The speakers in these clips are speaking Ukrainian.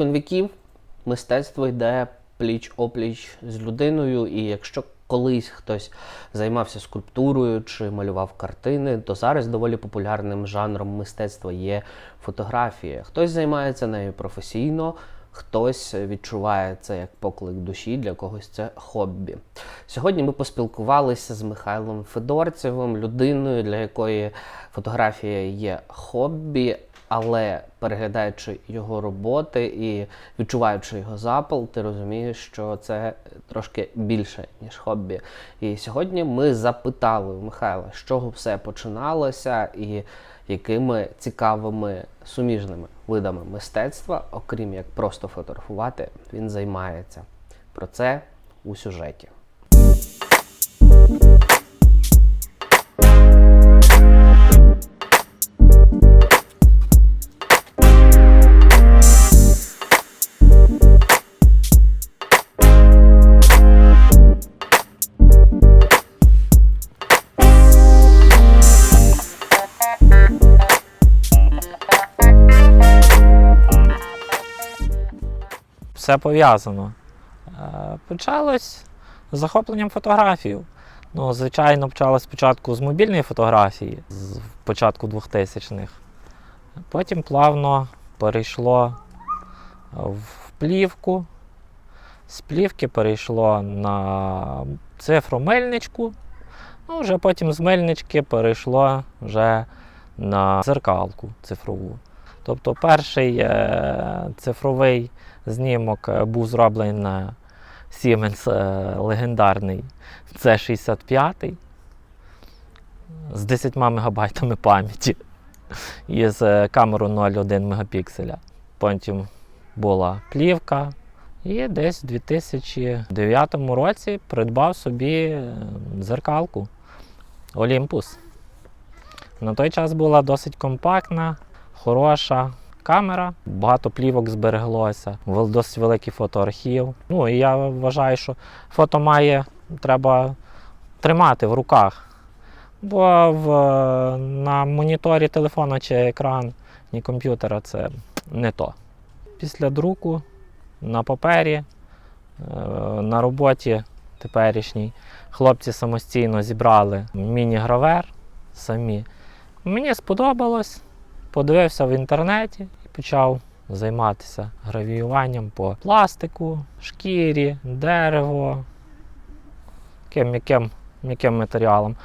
Спокон віків мистецтво йде пліч опліч з людиною, і якщо колись хтось займався скульптурою чи малював картини, то зараз доволі популярним жанром мистецтва є фотографія. Хтось займається нею професійно, хтось відчуває це як поклик душі, для когось це хобі. Сьогодні ми поспілкувалися з Михайлом Федорцевим, людиною, для якої фотографія є хобі, але переглядаючи його роботи і відчуваючи його запал, ти розумієш, що це трошки більше, ніж хобі. І сьогодні ми запитали у Михайла, з чого все починалося і якими цікавими суміжними видами мистецтва, окрім як просто фотографувати, він займається. Про це у сюжеті. Все пов'язано. Е, Почалось з захопленням фотографій. Ну, звичайно, почалось спочатку з мобільної фотографії, з початку 2000-х. Потім плавно перейшло в плівку. З плівки перейшло на цифру мельничку. Ну, вже потім з мельнички перейшло вже на зеркалку цифрову. Тобто перший е, цифровий знімок е, був зроблений на Siemens е, легендарний C65 з 10 мегабайтами пам'яті і з камерою 0,1 мегапікселя. Потім була плівка. І десь у 2009 році придбав собі зеркалку Olympus. На той час була досить компактна, хороша камера, багато плівок збереглося, досить великий фотоархів. Ну і я вважаю, що фото має треба тримати в руках. Бо в, на моніторі телефона чи екран, ні комп'ютера це не то. Після друку на папері, е, на роботі теперішній, хлопці самостійно зібрали міні-гравер самі. Мені сподобалось, подивився в інтернеті і почав займатися гравіюванням по пластику, шкірі, дерево, яким, яким, яким матеріалом.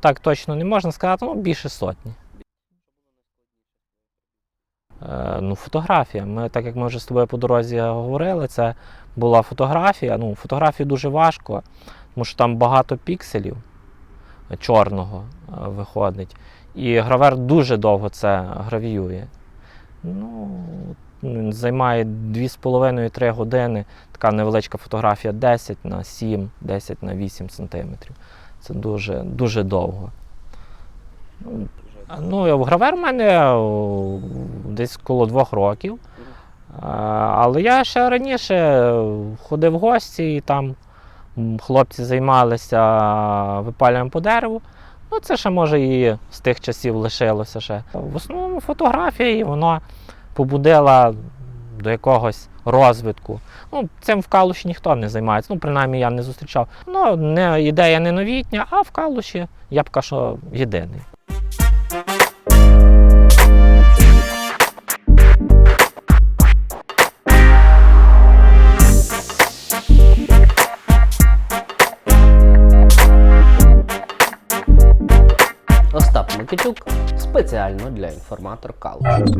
Так точно не можна сказати, ну більше сотні. Ну, фотографія. Ми, так як ми вже з тобою по дорозі говорили, це була фотографія. Ну, фотографію дуже важко, тому що там багато пікселів чорного е, виходить. І гравер дуже довго це гравіює. Ну, займає 2,5-3 години. Така невеличка фотографія 10 на 7, 10 на 8 сантиметрів. Це дуже, дуже довго. Ну, Ну, гравер в мене десь коло двох років. Але я ще раніше ходив в гості і там хлопці займалися випалюванням по дереву. Ну, це ще може і з тих часів лишилося ще. В основному фотографія, і воно побудила до якогось розвитку. Ну, цим в Калуші ніхто не займається. Ну, принаймні я не зустрічав. Ну, не, ідея не новітня, а в Калуші я б кажу, єдиний. Микитюк спеціально для інформатор Калуш.